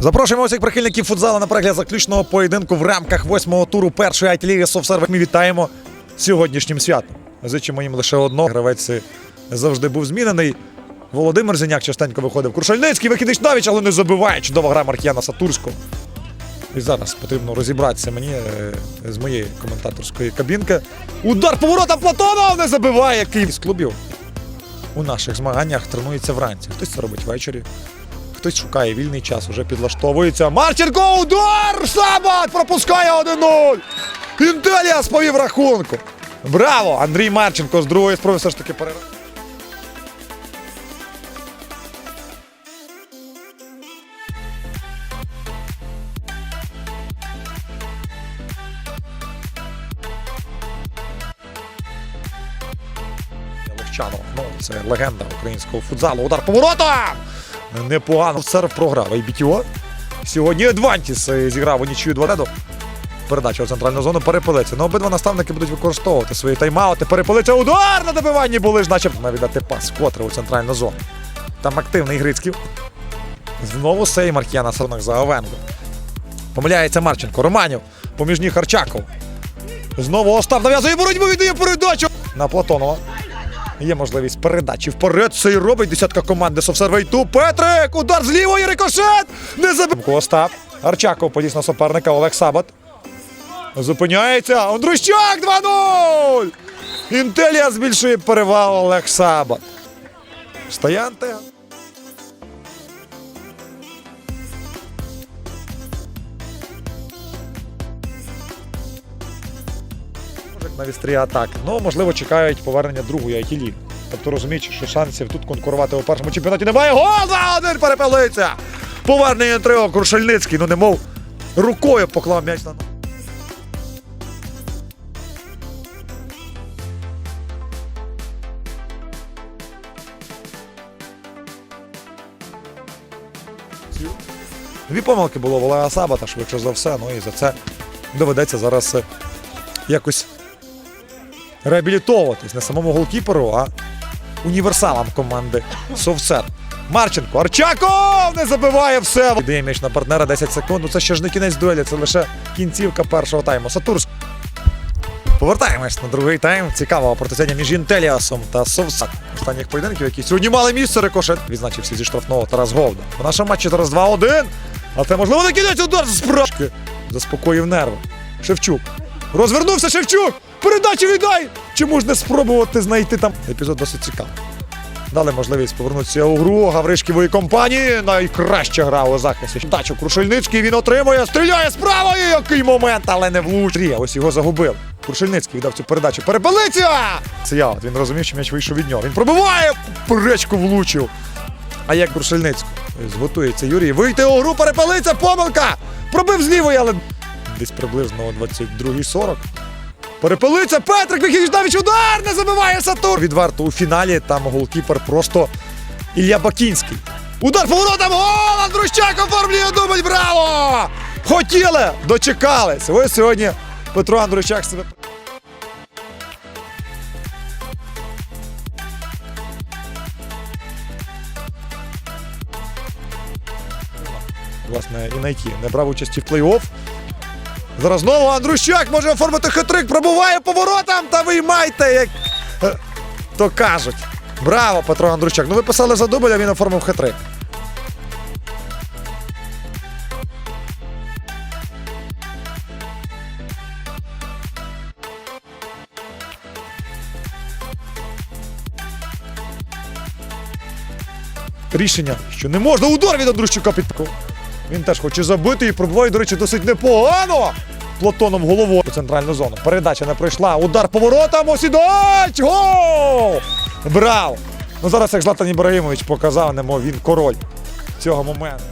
Запрошуємо усіх прихильників футзалу на перегляд заключного поєдинку в рамках восьмого туру першої айті-ліги Ми вітаємо сьогоднішнім святом. Зичимо їм лише одного. Гравець завжди був змінений. Володимир Зеняк частенько виходив. Крушельницький вихідний Навіч, але не забиває. Чудова гра Маркіяна Сатурського. І зараз потрібно розібратися мені е, з моєї коментаторської кабінки. Удар поворотом Платонов не забиває Київ з клубів. У наших змаганнях тренується вранці. Хтось це робить ввечері. Хтось шукає вільний час, уже підлаштовується. Марченко удар! Сабат пропускає 1-0! Інтеліас повів рахунку. Браво! Андрій Марченко з другої спроби все ж таки перерив. Ну, це легенда українського футзалу. Удар поворотом! Непогано. Серв програв IBTO. Сьогодні Едвантіс е, зіграв у нічию 2 до Передача у центральну зону перепилиться. Ну, обидва наставники будуть використовувати свої тайм-аути. Перепилиться. Удар на добиванні були ж, наче навідати пас вкотре у центральну зону. Там активний Грицьків. Знову сей Марк'я на сторонах за Овенго. Помиляється Марченко. Романів. Поміж ніг Харчаков. Знову Остап нав'язує боротьбу, віддає передачу на Платонова. Є можливість передачі вперед. Це і робить десятка команди Совсервейту. Петрик! Удар з лівої рикошет! Не забив. Остап. Арчаков поліз на суперника Олег Сабат. Зупиняється. Андрущак 2-0! Інтелія збільшує перевагу Олег Сабат. Стоянте. На вістрі атак. Ну, можливо, чекають повернення другої айтілі. Тобто розуміючи, що шансів тут конкурувати у першому чемпіонаті немає. Гол за один перепилиться! Повернення трио Крушельницький, ну немов рукою поклав м'яч на. Дві помилки було в Олега Сабата, швидше за все. Ну і за це доведеться зараз е, якось реабілітовуватись не самому голкіперу, а універсалам команди Совсер. Марченко. Арчаков не забиває все. Дає м'яч на партнера 10 секунд. Ну, Це ще ж не кінець дуелі, це лише кінцівка першого тайму. Сатурськ. Повертаємось на другий тайм. Цікавого протистояння між Інтеліасом та Совсак. Останніх поєдинків, які сьогодні мали місце рикошет. Відзначився зі штрафного Тарас Говда. У нашому матчі зараз 2-1. А це можливо не кінець удар з спрашки. Заспокоїв нерви. Шевчук. Розвернувся Шевчук! Передачу віддай! Чому ж не спробувати знайти там? Епізод досить цікавий. Дали можливість повернутися у гру Гавришківої компанії. Найкраще гра у захисті. Дачу Крушельницький він отримує, стріляє справа. І який момент, але не влучив. Ось його загубив. Крушельницький віддав цю передачу. Перепелиця! Це я. Він розумів, що м'яч вийшов від нього. Він пробиває, перечку влучив. А як Крушельницький? Зготується Юрій. Вийти у гру, перепелиця, помилка! Пробив з лівої, але десь приблизно о 22.40. Перепелиця, Петрик Вихідніч удар не забиває Сатур. Відверто у фіналі там голкіпер просто Ілля Бакінський. Удар поворотом, гол! Андрущак оформлює дубль, браво! Хотіли, дочекались. Ось сьогодні Петро Андрущак себе. Власне, і найти. Не брав участі в плей-офф. Зараз знову Андрущак може оформити хитрик, пробуває поворотом та виймайте, як е, то кажуть. Браво, Петро Андрущак. Ну ви писали за дубль, а він оформив хитрик. Рішення, що не можна удар від Андрущука під він теж хоче забити і пробиває, до речі, досить непогано. Платоном головою у центральну зону. Передача не пройшла. Удар поворотам Осідач! Гол! Брав! Ну зараз як Златан Ібрагімович показав, немов він король цього моменту.